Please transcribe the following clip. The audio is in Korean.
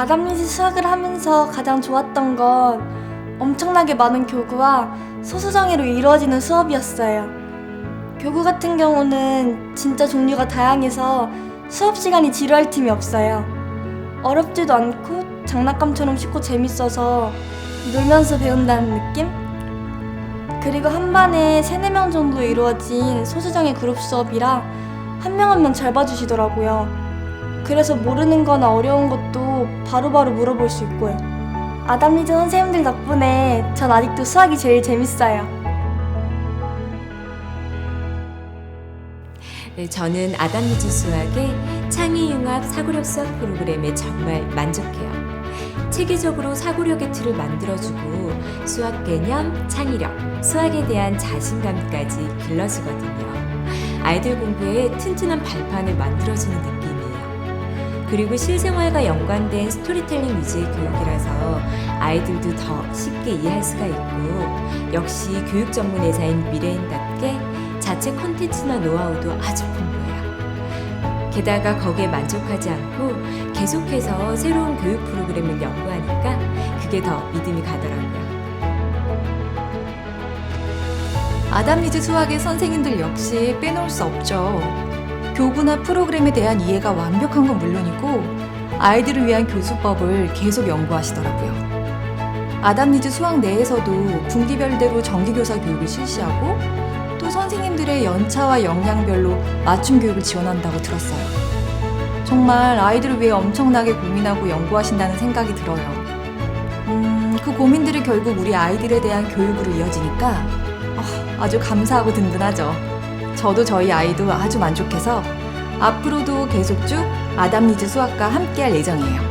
아담리즈 수학을 하면서 가장 좋았던 건 엄청나게 많은 교구와 소수정예로 이루어지는 수업이었어요. 교구 같은 경우는 진짜 종류가 다양해서 수업 시간이 지루할 틈이 없어요. 어렵지도 않고 장난감처럼 쉽고 재밌어서 놀면서 배운다는 느낌? 그리고 한 반에 3, 4명 정도 이루어진 소수정예 그룹 수업이라 한 명 한 명 잘 봐주시더라고요. 그래서 모르는 거나 어려운 것도 바로바로 물어볼 수 있고요. 아담리즈 선생님들 덕분에 전 아직도 수학이 제일 재밌어요. 네, 저는 아담리즈 수학의 창의융합 사고력 수학 프로그램에 정말 만족해요. 체계적으로 사고력의 틀을 만들어주고 수학 개념, 창의력, 수학에 대한 자신감까지 길러주거든요. 아이들 공부에 튼튼한 발판을 만들어주는 느낌이에요. 그리고 실생활과 연관된 스토리텔링 위주의 교육이라서 아이들도 더 쉽게 이해할 수가 있고 역시 교육 전문 회사인 미래인답게 자체 콘텐츠나 노하우도 아주 풍부해요. 게다가 거기에 만족하지 않고 계속해서 새로운 교육 프로그램을 연구하니까 그게 더 믿음이 가더라고요. 아담리즈 수학의 선생님들 역시 빼놓을 수 없죠. 교구나 프로그램에 대한 이해가 완벽한 건 물론이고 아이들을 위한 교수법을 계속 연구하시더라고요. 아담리즈 수학 내에서도 분기별대로 정기교사 교육을 실시하고 또 선생님들의 연차와 역량별로 맞춤 교육을 지원한다고 들었어요. 정말 아이들을 위해 엄청나게 고민하고 연구하신다는 생각이 들어요. 음, 그 고민들이 결국 우리 아이들에 대한 교육으로 이어지니까 아, 아주 감사하고 든든하죠. 저도 저희 아이도 아주 만족해서 앞으로도 계속 쭉 아담리즈 수학과 함께할 예정이에요.